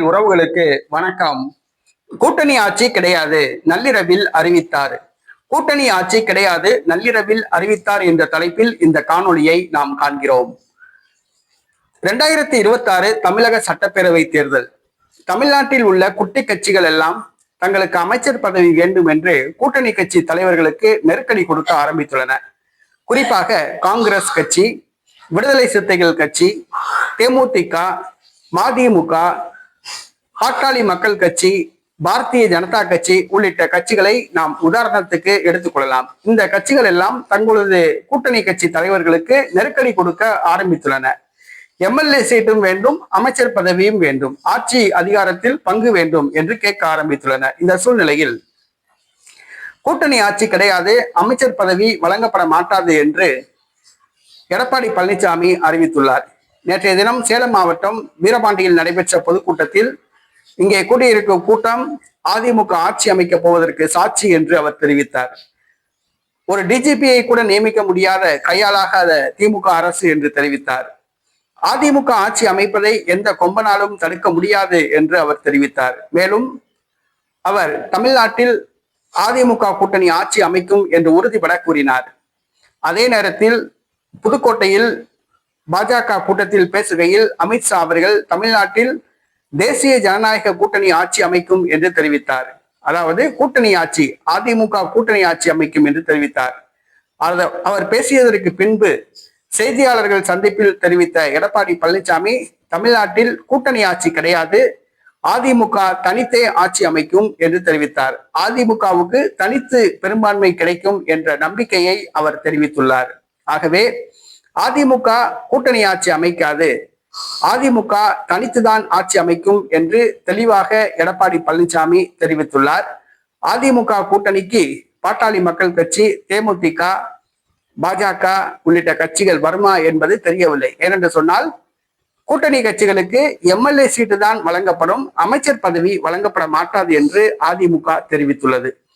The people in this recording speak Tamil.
உறவுகளுக்கு வணக்கம். கூட்டணி ஆட்சி கிடையாது நள்ளிரவில் அறிவித்தார். கூட்டணி ஆட்சி கிடையாது நள்ளிரவில் அறிவித்தார் என்ற தலைப்பில் இந்த காணொளியை நாம் காண்கிறோம். இரண்டாயிரத்தி இருபத்தி ஆறு தமிழக சட்டப்பேரவை தேர்தல். தமிழ்நாட்டில் உள்ள குட்டி கட்சிகள் எல்லாம் தங்களுக்கு அமைச்சர் பதவி வேண்டும் என்று கூட்டணி கட்சி தலைவர்களுக்கு நெருக்கடி கொடுக்க ஆரம்பித்துள்ளன. குறிப்பாக காங்கிரஸ் கட்சி விடுதலை சிறுத்தைகள் கட்சி தேமுதிக மதிமுக பாட்டாளி மக்கள் கட்சி பாரதிய ஜனதா கட்சி உள்ளிட்ட கட்சிகளை நாம் உதாரணத்துக்கு எடுத்துக்கொள்ளலாம் இந்த கட்சிகள் எல்லாம் தங்களது கூட்டணி கட்சி தலைவர்களுக்கு நெருக்கடி கொடுக்க ஆரம்பித்துள்ளன. எம்எல்ஏ சீட்டும் வேண்டும் அமைச்சர் பதவியும் வேண்டும் ஆட்சி அதிகாரத்தில் பங்கு வேண்டும் என்று கேட்க ஆரம்பித்துள்ளன. இந்த சூழ்நிலையில் கூட்டணி ஆட்சி கிடையாது அமைச்சர் பதவி வழங்கப்பட மாட்டாது என்று எடப்பாடி பழனிசாமி அறிவித்துள்ளார். நேற்றைய தினம் சேலம் மாவட்டம் வீரபாண்டியில் நடைபெற்ற பொதுக்கூட்டத்தில் இங்கே கூடியிருக்கும் கூட்டம் அதிமுக ஆட்சி அமைக்கப் போவதற்கு சாட்சி என்று அவர் தெரிவித்தார். ஒரு டிஜிபியை கூட நியமிக்க முடியாத கையாளாகாத திமுக அரசு என்று தெரிவித்தார். அதிமுக ஆட்சி அமைப்பதை எந்த கொம்பனாலும் தடுக்க முடியாது என்று அவர் தெரிவித்தார். மேலும் அவர் தமிழ்நாட்டில் அதிமுக கூட்டணி ஆட்சி அமைக்கும் என்று உறுதிபட கூறினார். அதே நேரத்தில் புதுக்கோட்டையில் பாஜக கூட்டத்தில் பேசுகையில் அமித்ஷா அவர்கள் தமிழ்நாட்டில் தேசிய ஜனநாயக கூட்டணி ஆட்சி அமைக்கும் என்று தெரிவித்தார். அதாவது கூட்டணி ஆட்சி அதிமுக கூட்டணி ஆட்சி அமைக்கும் என்று தெரிவித்தார். அவர் பேசியதற்கு பின்பு செய்தியாளர்கள் சந்திப்பில் தெரிவித்த எடப்பாடி பழனிசாமி தமிழ்நாட்டில் கூட்டணி ஆட்சி கிடையாது அதிமுக தனித்தே ஆட்சி அமைக்கும் என்று தெரிவித்தார். அதிமுகவுக்கு தனித்து பெரும்பான்மை கிடைக்கும் என்ற நம்பிக்கையை அவர் தெரிவித்துள்ளார். ஆகவே அதிமுக கூட்டணி ஆட்சி அமைக்காது அதிமுக தனித்துதான் ஆட்சி அமைக்கும் என்று தெளிவாக எடப்பாடி பழனிசாமி தெரிவித்துள்ளார். அதிமுக கூட்டணிக்கு பாட்டாளி மக்கள் கட்சி தேமுதிக பாஜக உள்ளிட்ட கட்சிகள் வருமா என்பது தெரியவில்லை. ஏனென்று சொன்னால் கூட்டணி கட்சிகளுக்கு எம்எல்ஏ சீட்டு தான் வழங்கப்படும் அமைச்சர் பதவி வழங்கப்பட மாட்டாது என்று அதிமுக தெரிவித்துள்ளது.